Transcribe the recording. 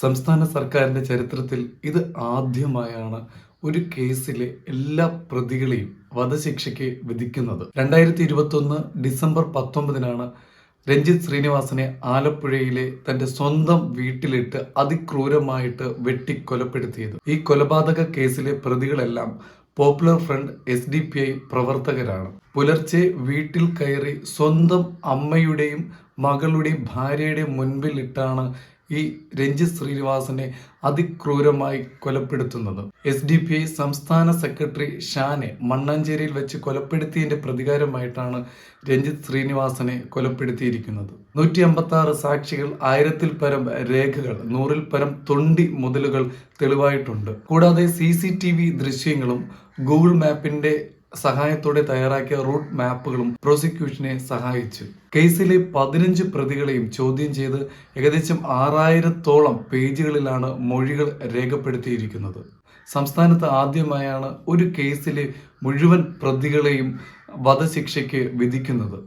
സംസ്ഥാന സർക്കാരിന്റെ ചരിത്രത്തിൽ ഇത് ആദ്യമായാണ് ഒരു കേസിലെ എല്ലാ പ്രതികളെയും വധശിക്ഷയ്ക്ക് വിധിക്കുന്നത്. രണ്ടായിരത്തി ഇരുപത്തൊന്ന് ഡിസംബർ പത്തൊമ്പതിനാണ് രഞ്ജിത്ത് ശ്രീനിവാസനെ ആലപ്പുഴയിലെ തന്റെ സ്വന്തം വീട്ടിലിട്ട് അതിക്രൂരമായിട്ട് വെട്ടി കൊലപ്പെടുത്തിയത് ഈ കൊലപാതക കേസിലെ പ്രതികളെല്ലാം popular front S D P I പ്രവർത്തകരാണ്. പുലർച്ചെ വീട്ടിൽ കയറി സ്വന്തം അമ്മയുടെയും മകളുടെയും ഭാര്യയുടെയും മുൻപിലിട്ടാണ് ഈ രഞ്ജിത് ശ്രീനിവാസനെ അതിക്രൂരമായി കൊലപ്പെടുത്തുന്നത്. എസ് ഡി പി ഐ സംസ്ഥാന സെക്രട്ടറി ഷാനെ മണ്ണാഞ്ചേരിയിൽ വെച്ച് കൊലപ്പെടുത്തിയതിന്റെ പ്രതികാരമായിട്ടാണ് രഞ്ജിത് ശ്രീനിവാസനെ കൊലപ്പെടുത്തിയിരിക്കുന്നത്. നൂറ്റി അമ്പത്തി ആറ് സാക്ഷികൾ ആയിരത്തിൽ പരം രേഖകൾ നൂറിൽ പരം തൊണ്ടി മുതലുകൾ തെളിവായിട്ടുണ്ട്. കൂടാതെ സി സി ടി വി ദൃശ്യങ്ങളും ഗൂഗിൾ മാപ്പിന്റെ സഹായത്തോടെ തയ്യാറാക്കിയ റൂട്ട് മാപ്പുകളും പ്രോസിക്യൂഷനെ സഹായിച്ചു. കേസിലെ പതിനഞ്ച് പ്രതികളെയും ചോദ്യം ചെയ്ത് ഏകദേശം ആറായിരത്തോളം പേജുകളിലാണ് മൊഴികൾ രേഖപ്പെടുത്തിയിരിക്കുന്നത്. സംസ്ഥാനത്ത് ആദ്യമായാണ് ഒരു കേസിലെ മുഴുവൻ പ്രതികളെയും വധശിക്ഷയ്ക്ക് വിധിക്കുന്നത്.